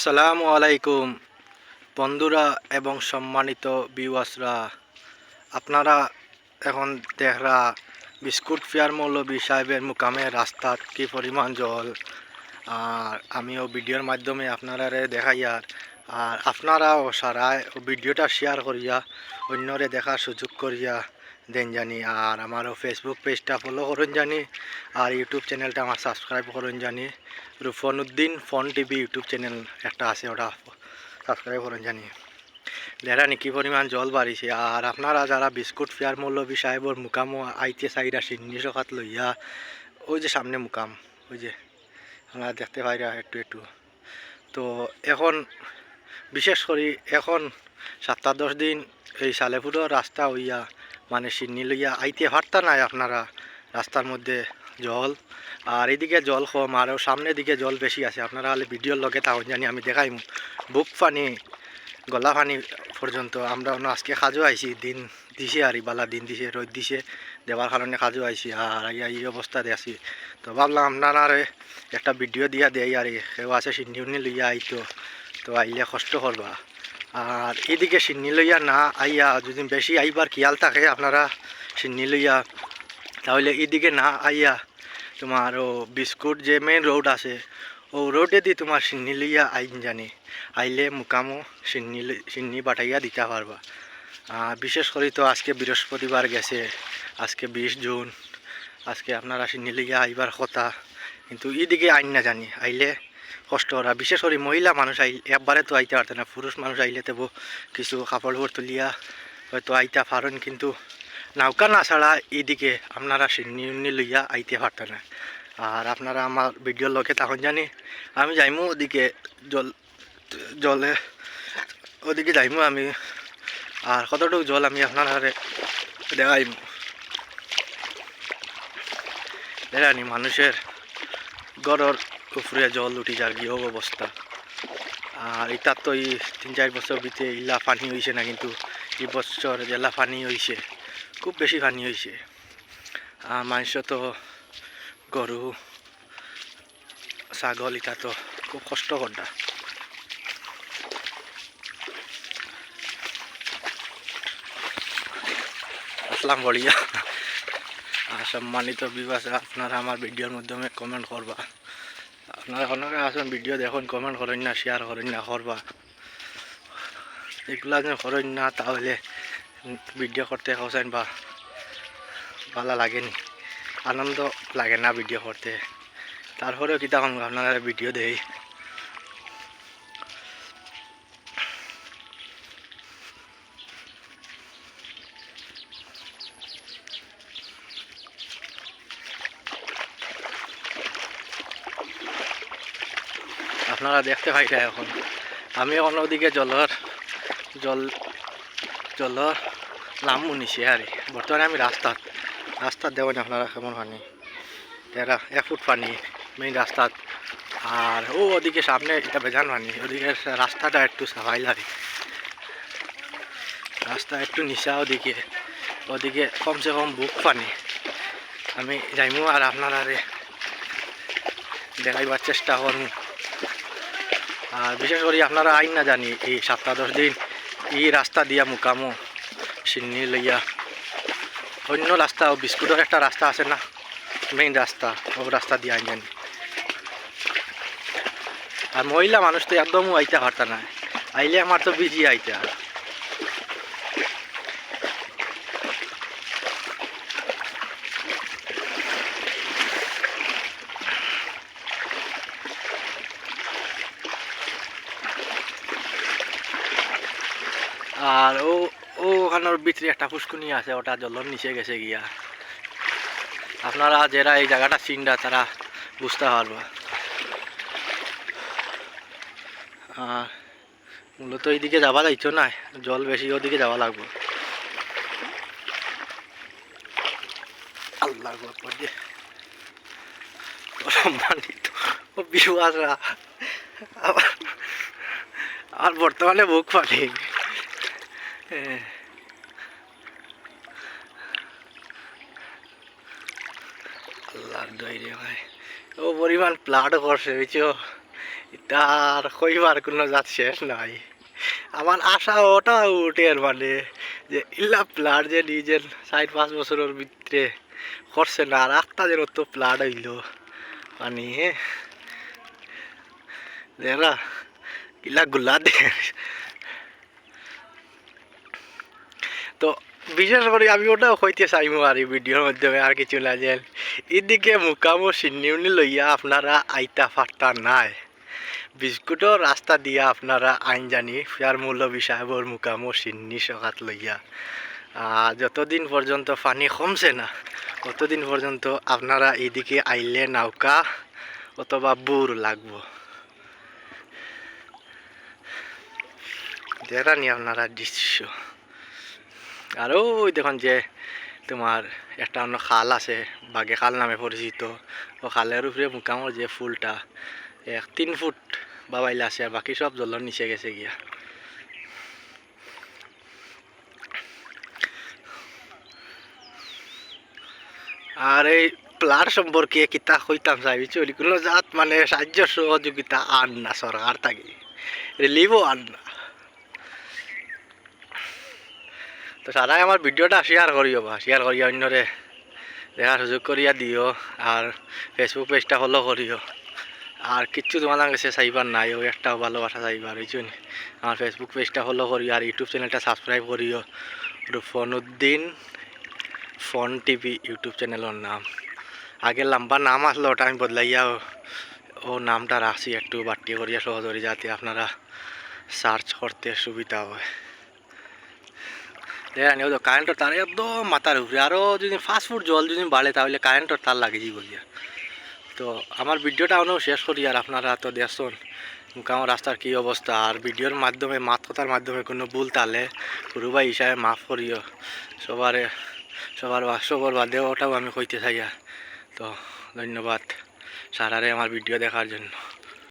আসসালামু আলাইকুম, বন্ধুরা এবং সম্মানিত বিওয়াসরা আপনারা এখন দেখরা বিস্কুট ফেয়ার মৌলবী সাহেবের মুকামে রাস্তাত কি পরিমাণ জল। আর আমিও ভিডিওর মাধ্যমে আপনারা দেখাইয়ার আর আপনারাও সারা ভিডিওটা শেয়ার করিয়া অন্যরে দেখার সুযোগ করিয়া দেন জানি, আর আমারও ফেসবুক পেজটা ফলো করুন জানি, আর ইউটিউব চ্যানেলটা আমার সাবস্ক্রাইব করুন জানি। Rufnuddin phone TV YouTube channel একটা আছে, ওটা সাবস্ক্রাইব করুন জানি। দেখা নি কি পরিমাণ জল বাড়িছে। আর আপনারা যারা বিস্কুট ফেয়ার মৌলবী সাহেবর মুকামো, আইতে সাইরা সিন্নি সকাত লইয়া, ওই যে সামনে মুকাম, ওই যে আপনারা দেখতে পাইরা একটু একটু। তো এখন, বিশেষ করে এখন সাতটা দশ দিন এই সালেপুরের রাস্তা হইয়া মানে সিন্নি লইয়া আইতে পারতা নাই আপনারা রাস্তার মধ্যে জল। আর এদিকে জল কম, আর সামনের দিকে জল বেশি আছে। আপনারা হলে ভিডিওর লগে তাও জানি আমি দেখাই বুক পানি, গলা পানি পর্যন্ত আমরা অন্য আজকে খাজো আইছি, দিন দিছে আর বালা দিন দিছে, রোদ দিছে, দেওয়ার কারণে খাজো আইছি। আর এই অবস্থা আছি। তো ভাবলাম আপনারা একটা ভিডিও দিয়া দেয় আর কেউ আছে সিন্নি উন্নি লইয়া আইতো, তো আইলে কষ্ট করবা। আর এদিকে সিন্নি লইয়া না আইয়া যদি বেশি আইবার খেয়াল থাকে আপনারা সিন্নি লইয়া তাহলে এদিকে না আইয়া তোমার ও বিস্কুট যে মেন রোড আছে, ও রোডে দি তোমার সিন্নি লইয়া আইন জানি, আইলে মুকামো সিন্নি সিন্নি বাটাইয়া দিতে পারবা। বিশেষ করে তো আজকে বৃহস্পতিবার গেছে, আজকে বিশ জুন, আজকে আপনারা সিন্নি লইয়া আইবার কথা, কিন্তু এদিকে আইন না জানি, আইলে কষ্ট করা বিশেষ করে মহিলা মানুষ আইল একবারে তো আইতে পারতে না পুরুষ মানুষ আইলে তো কিছু কাপড় তুলিয়া, হয়তো আইতা পারেন কিন্তু নৌকা না ছাড়া এইদিকে আপনারা সিন্নি লইয়া আইতে পারতেন না। আর আপনারা আমার ভিডিওর লোকে তখন জানি। আমি যাইমু ওদিকে জল জলে। ওদিকে যাইমু আমি। আর কতটুকু জল আমি আপনারা দেখাইমু। দেখানি মানুষের গড়র উপরে জল উঠি যার গৃহ অবস্থা। আর ইতার তো এই তিন চার বছর ভিতরে ইলা পানি হয়েছে না, কিন্তু এই বছর জেলা পানি হয়েছে খুব বেশি পানি হয়েছে আর মানুষ তো, গরু, ছাগল ইটা তো খুব কষ্ট করডা আসলাম বড়িয়া আর সম্মানিত বিবাস আপনারা আমার ভিডিওর মাধ্যমে কমেন্ট করবা। আপনারা অনেকে আসুন ভিডিও দেখুন কমেন্ট করেন না শেয়ার করেন না, করবা। এগুলা যেন করেন না, তাহলে ভিডিও করতে হোসেন বা ভালো লাগেনি। আনন্দ লাগে না ভিডিও করতে। তারপরেও কি তখন আপনারা ভিডিও দেই। আপনারা দেখতে পাইটা এখন। আমি এখন ওদিকে জলের জল জলের নাম নিছি আর। বর্তমানে আমি রাস্তাত রাস্তাত দেবেন আপনারা কেমন পানি? এরা এক ফুট পানি মেইন রাস্তাত আর, ও, ওদিকে সামনে এটা বেজান পানি। ওদিকে রাস্তাটা একটু সাফাই লাগে। রাস্তা একটু নিচা ওদিকে। ওদিকে কমসে কম বুক পানি। আমি যাইমু আর আপনারা দেখাইবার চেষ্টা করব আর বিশেষ করে আপনারা আইন না জানি, এই সাতটা দশ দিন এই রাস্তা দিয়া মুকামো, সিন্নি লইয়া। অন্য রাস্তা, ও বিস্কুটের একটা রাস্তা আছে না মেইন রাস্তা, ও রাস্তা দিয়ে আইন জানি। আর মহিলা মানুষ তো একদমও আইতে পারত না। আইলে আমার তো বিজি আইতে। আর ও ও ওখানের ভিতরে একটা পুষ্কুনি আছে, ওটা জলের নিচে গেছে গিয়া। আপনারা যারা এই জায়গাটা চিন্তা তারা বুঝতে পারব। আর মূলত এইদিকে যাওয়া যাইতো না, জল বেশি ওদিকে যাওয়া লাগবো। আর বর্তমানে বুক হ্যাঁ। আল্লাহর দইরে ভাই। ও, পরিমাণ প্লাটও করছে, বুঝছ? তার কইবার কোনো জাত শেষ নাই। আমার আশা ওটা উঠে মানে যে ইল্লা প্লাট যে নিজের চার পাঁচ বছরের ভিতরে করছে না, আর একটা যেন তো প্লাট হইল। মানে দেরা ইলা গুলা দে তো বিশেষ করে আমি ওটাও হইতে চাইমু আর এই ভিডিওর মাধ্যমে আর কিছু না যেন এদিকে মুকামো সিন্নিউনি লইয়া আপনারা আইতা ফাটতা নাই। বিস্কুটও রাস্তা দিয়া আপনারা আইন জানি ফেয়ার মূল্য বিষয়বর মুকামো সিন্নি সকাত লইয়া। যতদিন পর্যন্ত পানি কমছে না, ততদিন পর্যন্ত আপনারা এদিকে আইলে নৌকা অথবা বুর লাগবো। দেখানি আপনারা দৃশ্য। আর ওই দেখুন যে তোমার একটা অন্য খাল আছে, বাগে খাল নামে পরিচিত। ও খালের উপরে মুকামর যে ফুলটা, এক তিন ফুট বাবাইলে আছে আর বাকি সব জলের নিচে গেছে গিয়া। আর এই প্লার সম্পর্কে কিতা কইতাম চাইবি? চলি কোনো জাত মানে সাহায্য সহযোগিতা আন না সরকার থাকি। রিলিভও আন না। তো সারাই আমার ভিডিওটা শেয়ার করিও বা শেয়ার করিয়া অন্যরে দেখার সুযোগ করিয়া দিও আর ফেসবুক পেজটা ফলো করিও আর কিচ্ছু তোমার কাছে চাইবার নাই ওই একটা ভালোবাসা চাইবার জন্য আমার ফেসবুক পেজটা ফলো করিও আর ইউটিউব চ্যানেলটা সাবস্ক্রাইব করিও রুফনুদ্দিন ফোন টিভি ইউটিউব চ্যানেলের নাম। আগে লম্বা নাম আসলো ওটা আমি বদলাইয়া ও- নামটা রাখছি একটু বাট্টি করিয়া সহজ যাতে আপনারা সার্চ করতে সুবিধা হয়। দেখেন ও তো কারেন্টের তার একদম মাথার উপরে। আরও যদি ফাস্ট ফুড জল যদি বাড়ে, তাহলে কারেন্টের তার লাগে যাব গিয়া তো আমার ভিডিওটা অনেক শেষ করি, আর আপনারা তো দেখুন মুখাম রাস্তার কী অবস্থা। আর ভিডিওর মাধ্যমে, মাত কথার মাধ্যমে কোনো ভুল তাহলে গুরুবাই হিসাবে মাফ করিও। সবারে, সবার সবার বাদে ওটাও আমি কইতে চাই তো ধন্যবাদ সারারে আমার ভিডিও দেখার জন্য।